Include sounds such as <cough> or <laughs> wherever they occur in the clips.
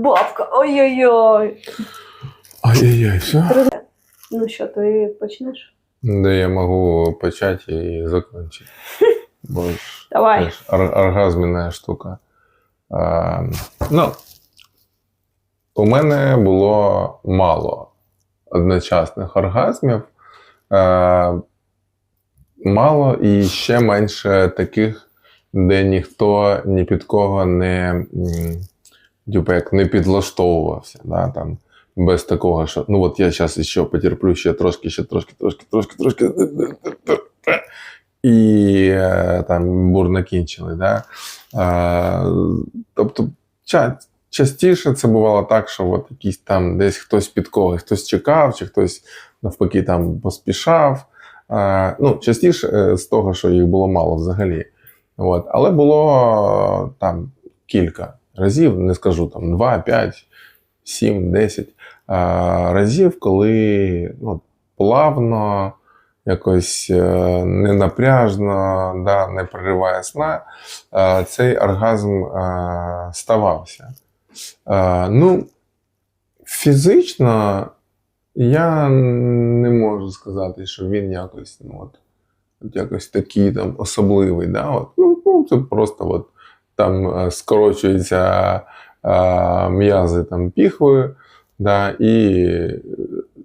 бабка. Ой-ой-ой. Ай-яй-яй, все. Ну що, ти почнеш? Де я можу почати і закінчити. <laughs> Бо ж Давай. теж ор- оргазміна штука. А, ну, у мене було мало одночасних оргазмів. А, мало і ще менше таких, де ніхто ні під кого не, м, типу, як не підлаштовувався. Да, там, без такого, що ну от я зараз ще потерплю ще трошки, ще трошки, трошки, трошки, трошки. І е, там бурно кінчили. Да? Е, тобто, ча- частіше це бувало так, що от якийсь там десь хтось під когось, хтось чекав, чи хтось навпаки там поспішав. Е, ну, частіше з того, що їх було мало взагалі. От. Але було там кілька разів, не скажу там 2, 5, 7, 10 е, разів, коли ну, плавно, якось е, ненапряжно, да, не прориває сна, цей оргазм е, ставався. Е, ну, фізично я не можу сказати, що він якось, ну, от якось такий там особливий. Да? От, ну, ну, це просто от, там е, скорочуються е, м'язи там, піхви, да, і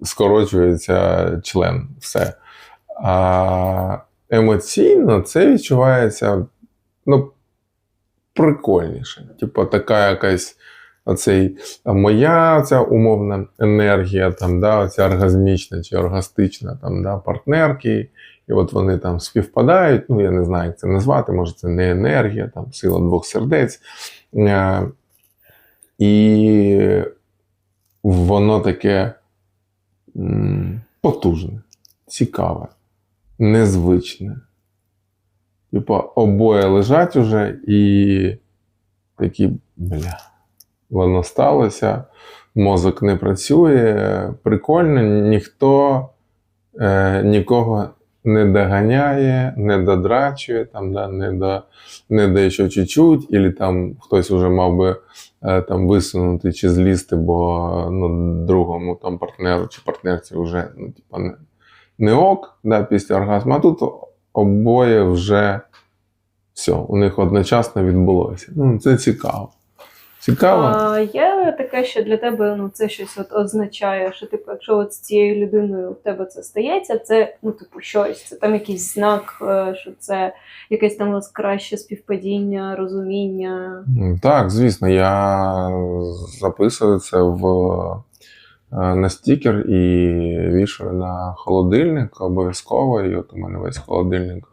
скорочується член. Все. А емоційно це відчувається ну, прикольніше. Типу, така якась оцей, моя ця умовна енергія, там, да, оця оргазмічна чи оргастична там, да, партнерки. І от вони там співпадають. Ну, я не знаю, як це назвати, може, це не енергія, там сила двох сердець. Е, І воно таке потужне, цікаве, незвичне. Типа, обоє лежать уже і такі, бля, воно сталося, мозок не працює, прикольно, ніхто е, нікого не доганяє, не додрачує, там, да, не, до, не де ще чуть-чуть, і там хтось вже мав би е, там висунути чи злізти, бо ну, другому там партнеру чи партнерці вже ну, типа, не, не ок да, після оргазму, а тут обоє вже все, у них одночасно відбулося. Ну, це цікаво. Цікаво. А, є таке, що для тебе ну, це щось от означає, що типу, якщо от з цією людиною в тебе це стається, це ну, типу, щось, це там якийсь знак, е, що це якесь там у вас краще співпадіння, розуміння. Так, звісно, я записую це в, е, на стікер і вішаю на холодильник обов'язково. І от у мене весь холодильник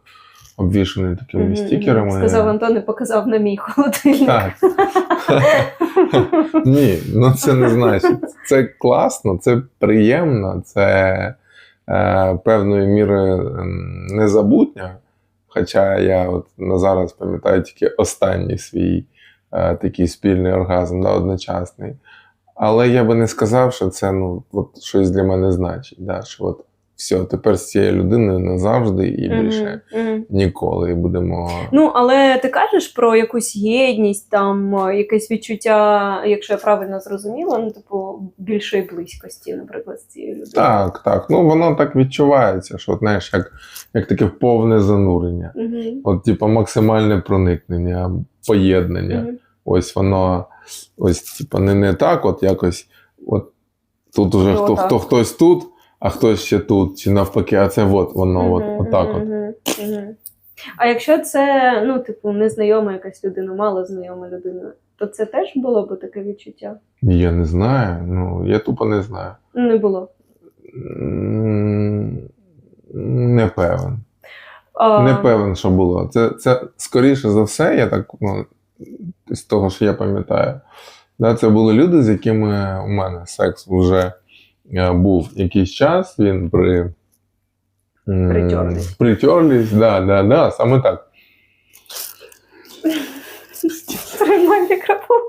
обвішаний такими Мгм, стікерами. Сказав Антон і показав на мій холодильник. Так. <laughs> Ні, ну це не значить. Це класно, це приємно, це е, певною мірою ем, незабутньо. Хоча я от на зараз пам'ятаю тільки останній свій е, такий спільний оргазм, да, одночасний. Але я би не сказав, що це ну, от, щось для мене значить. Да, що от все, тепер з цією людиною назавжди і більше мгм. ніколи. Будемо. Ну, але ти кажеш про якусь єдність, там е, якесь відчуття, якщо я правильно зрозуміла, ну, типу, більшої близькості, наприклад, з цією людиною. Так, так. Ну воно так відчувається, що от, знаєш, як, як таке повне занурення. Угу. От, типу, максимальне проникнення, поєднання. Угу. Ось воно, ось, типу, не, не так, от якось, от тут уже хто, хто хтось тут, а хтось ще тут, чи навпаки, а це от воно, от, отак от. А якщо це, ну, типу, незнайома якась людина, мало знайома людина, то це теж було б таке відчуття? Я не знаю, ну я тупо не знаю. Не було. Не певен. А, Не певен, що було. Це, це скоріше за все, я так, ну, з того, що я пам'ятаю. Да, це були люди, з якими у мене секс вже був якийсь час, він при. Притерлись. Притерлись, да, да, да, саме так. Стримай мікрофон.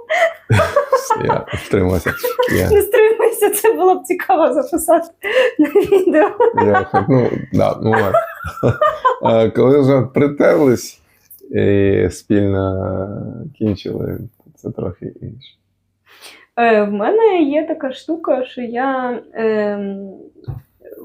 Я втримався. Я, Не стримайся, це було б цікаво записати на відео. я, ну, да, ну, ладно. А коли вже притерлись і спільно кінчили, це трохи інше. Е, в мене є така штука, що я ем,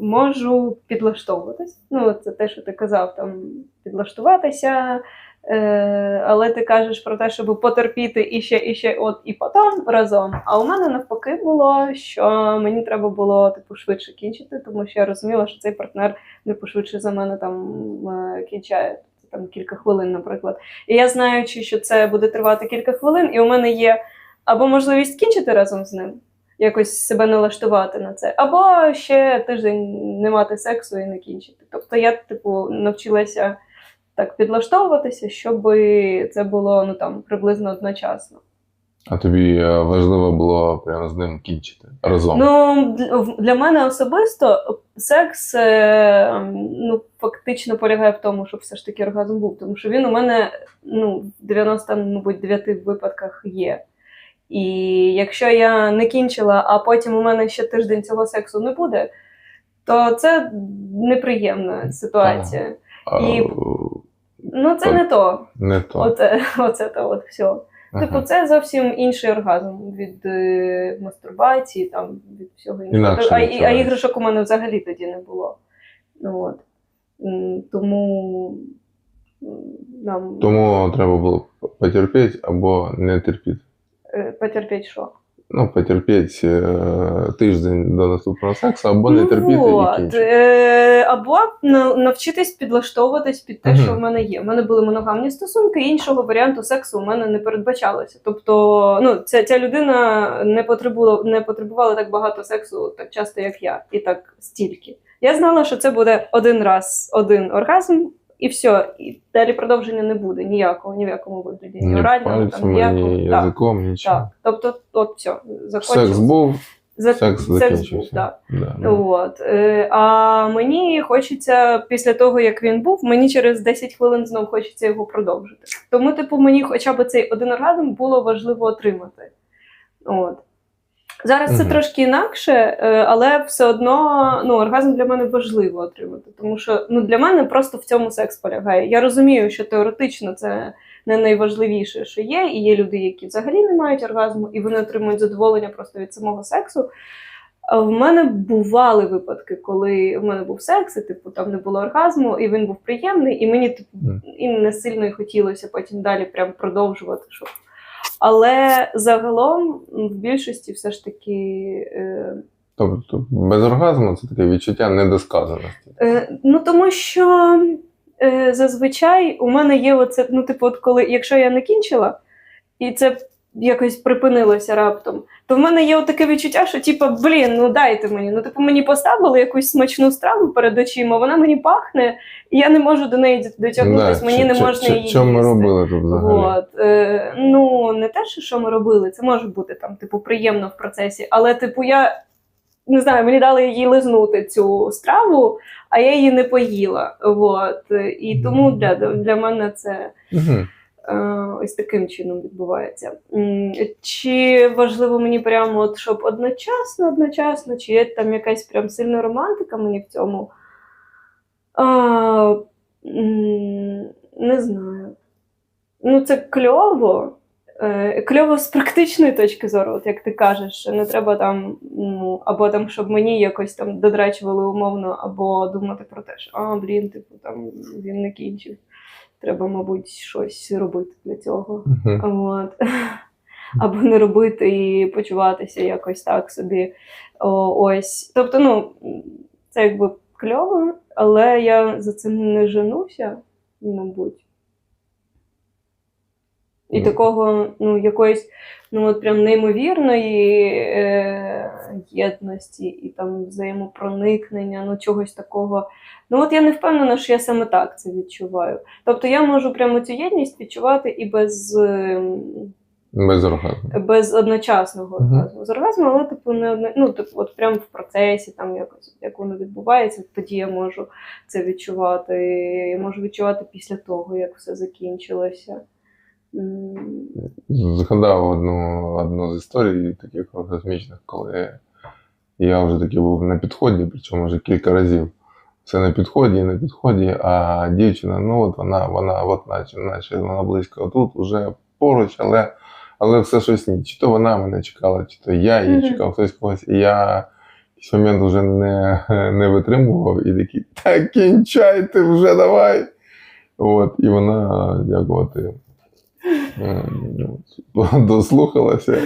можу підлаштовуватись. Ну, це те, що ти казав, там підлаштуватися. Е, але ти кажеш про те, щоб потерпіти і ще, і ще, от і потім разом. А у мене навпаки було, що мені треба було типу швидше кінчити, тому що я розуміла, що цей партнер не пошвидше за мене там е, кінчає там кілька хвилин, наприклад. І я знаючи, що це буде тривати кілька хвилин, і у мене є або можливість кінчити разом з ним, якось себе налаштувати на це, або ще тиждень не мати сексу і не кінчити. Тобто я, типу, навчилася так підлаштовуватися, щоб це було ну там приблизно одночасно. А тобі е, важливо було прямо з ним кінчити разом. Ну для- мене особисто секс е, ну фактично полягає в тому, щоб все ж таки оргазм був, тому що він у мене ну в 90, мабуть, 9 випадках є. І якщо я не кінчила, а потім у мене ще тиждень цього сексу не буде, то це неприємна ситуація. А, і- Ну це Так. не то. не то. Оце, <laughs> оце то от все. Типу, це зовсім інший оргазм від е, мастурбації, там від всього іншого. А, і- а іграшок у мене взагалі тоді не було. Ну, от. Тому нам Тому треба було потерпіти або не терпіти. Е, потерпіть що. Ну, потерпіти е, тиждень до наступного сексу, або не Ну, терпіти от. і кінчити. Е, або навчитись підлаштовуватись під те, Мгм. що в мене є. У мене були моногамні стосунки, іншого варіанту сексу у мене не передбачалося. Тобто, ну, ця, ця людина не потребувала, не потребувала так багато сексу так часто, як я, і так стільки. Я знала, що це буде один раз один оргазм, і все. І далі продовження не буде ніякого, ні в якому вигляді. Ні там, ніякого. ні Так, нічого. так. Тобто, от все, Секс був, За- секс закінчився. так. Да, ну. От. Е, а мені хочеться після того, як він був, мені через 10 хвилин знов хочеться його продовжити. Тому, типу, мені хоча б цей один оргазм було важливо отримати. От. Зараз це трошки інакше, е, але все одно ну, оргазм для мене важливо отримати. Тому що ну, для мене просто в цьому секс полягає. Я розумію, що теоретично це не найважливіше, що є, і є люди, які взагалі не мають оргазму, і вони отримують задоволення просто від самого сексу. А в мене бували випадки, коли в мене був секс, і типу там не було оргазму, і він був приємний, і мені типу, і не сильно і хотілося потім далі прям продовжувати. Щоб... Але загалом в більшості все ж таки. Е, Тобто без оргазму це таке відчуття недосказаності. Е, ну тому що е, зазвичай у мене є оце, ну, типу, от коли, якщо я не кінчила, і це якось припинилося раптом, то в мене є таке відчуття, що типу, блін, ну дайте мені. Ну, типу, мені поставили якусь смачну страву перед очима, вона мені пахне, і я не можу до неї дотягнутися, мені не можна її. Що ми робили тут взагалі? От, е, ну, не те, що, ми робили, це може бути там, типу, приємно в процесі, але, типу, я не знаю, мені дали їй лизнути цю страву, а я її не поїла. От, і тому для, для мене це Мгм. Е, ось таким чином відбувається. Чи важливо мені прямо, от, щоб одночасно, одночасно, чи є там якась прям сильна романтика мені в цьому? А, не знаю. Ну, це кльово. Е, Кльово з практичної точки зору, от як ти кажеш, не треба там, ну, або там, щоб мені якось там додрачували умовно, або думати про те, що а, блін, типу, там він не кінчив. Треба, мабуть, щось робити для цього. Мгм. От. Або не робити і почуватися якось так собі. О, ось. Тобто, ну, це якби кльово, але я за цим не женуся, мабуть. І Ну. такого, ну, якоїсь, ну, от прям неймовірної е, єдності і там взаємопроникнення, ну, чогось такого. Ну, от я не впевнена, що я саме так це відчуваю. Тобто я можу прямо цю єдність відчувати і без, ем, Без оргазму. без одночасного оргазму. З оргазму, але типу не одно, ну, типу, от прямо в процесі, там якось як воно відбувається, тоді я можу це відчувати. Я можу відчувати після того, як все закінчилося. Згадав одну, одну з історій таких оргазмічних, коли я вже таки був на підході, причому вже кілька разів. Все на підході, на підході, а дівчина, ну от вона, вона, от наче, наче вона близько тут, уже поруч, але але все щось ні. Чи то вона мене чекала, чи то я її чекав, хтось когось. І я в якийсь момент вже не, не витримував і такий, та кінчайте вже давай. От, і вона, дякувати, <laughs> дослухалася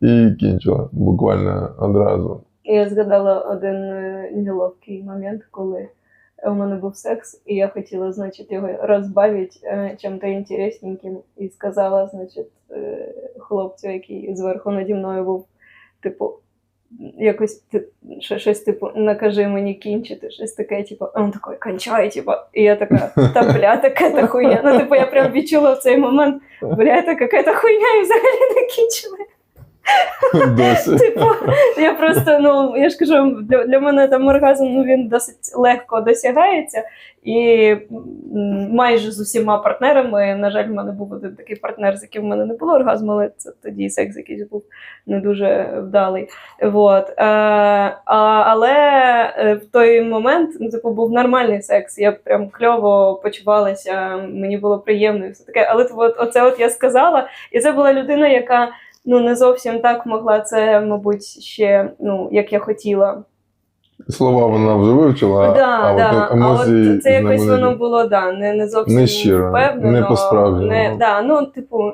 і кінчила буквально одразу. Я згадала один е, неловкий момент, коли у мене був секс, і я хотіла, значить, його розбавити е, чим-то інтересненьким, і сказала, значить, е, хлопцю, який зверху наді мною був, типу, якось щось, типу, накажи мені кінчити, щось таке, типу, він такий, кончай, типу. І я така, та бля, така та хуйня. Ну, типу, я прям відчула в цей момент, бля, та та хуйня, і взагалі не кінчила. <laughs> Досі. Типу, я просто, ну я ж кажу, для, для мене там оргазм ну, він досить легко досягається. І майже з усіма партнерами, на жаль, в мене був один такий партнер, з яким в мене не було оргазму, але це тоді секс якийсь був не дуже вдалий. Вот. Е, а, але е, в той момент ну, типу, був нормальний секс. Я прям кльово почувалася, мені було приємно і все таке. Але типу, оце от я сказала, і це була людина, яка ну не зовсім так могла це, мабуть, ще ну як я хотіла. Слова вона вже вивчила, да, а да. от емоції а от це якось воно було да, не, не зовсім Не щиро, впевнено, не по-справжньому. Не, да, ну, типу,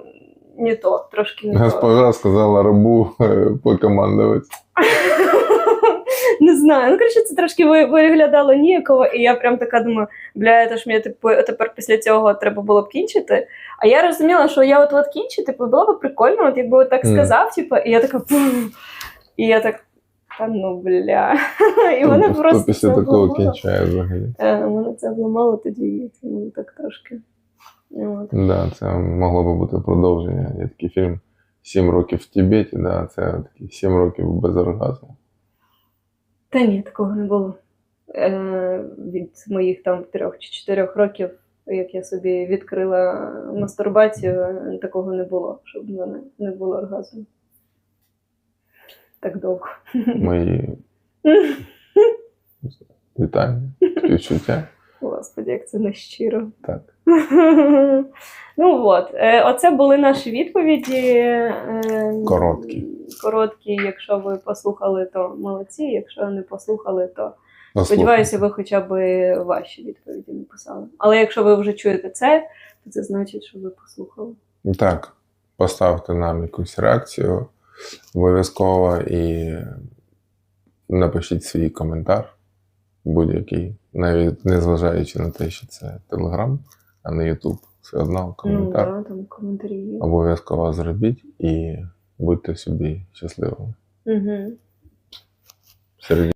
не то, трошки не то. Госпожа сказала рабу е, покомандувати. <laughs> Не знаю. Ну, коротше, це трошки виглядало ніяково, і я прям така думаю, бля, це ж мені типу, тепер після цього треба було б кінчити. А я розуміла, що я от от кінчу, типу, було б прикольно, от якби от так сказав, типу, і я така «Пф». І я так, та ну бля. І Хто- мене хто просто після такого кінчає взагалі. Мене це обламало тоді, це було так трошки. От. Да, це могло би бути продовження. Є такий фільм Сім років в Тібеті, да, це такий сім років без оргазму. Та ні, такого не було. Е, від моїх там трьох чи чотирьох років, як я собі відкрила мастурбацію, такого не було, щоб в мене не було оргазму. Так довго. Мої <laughs> вітання, співчуття. Господи, як це нещиро. Так. <laughs> Ну от, е, оце були наші відповіді. е, Короткі. Короткі, якщо ви послухали, то молодці. Якщо не послухали, то Послухайте. Сподіваюся, ви хоча б ваші відповіді написали. Але якщо ви вже чуєте це, то це значить, що ви послухали. Так, поставте нам якусь реакцію обов'язково і напишіть свій коментар, будь-який, навіть незважаючи на те, що це Телеграм, а не Ютуб. Все одно Ну, да, там коментарі є. обов'язково зробіть і будьте собі щасливими. Угу. Серед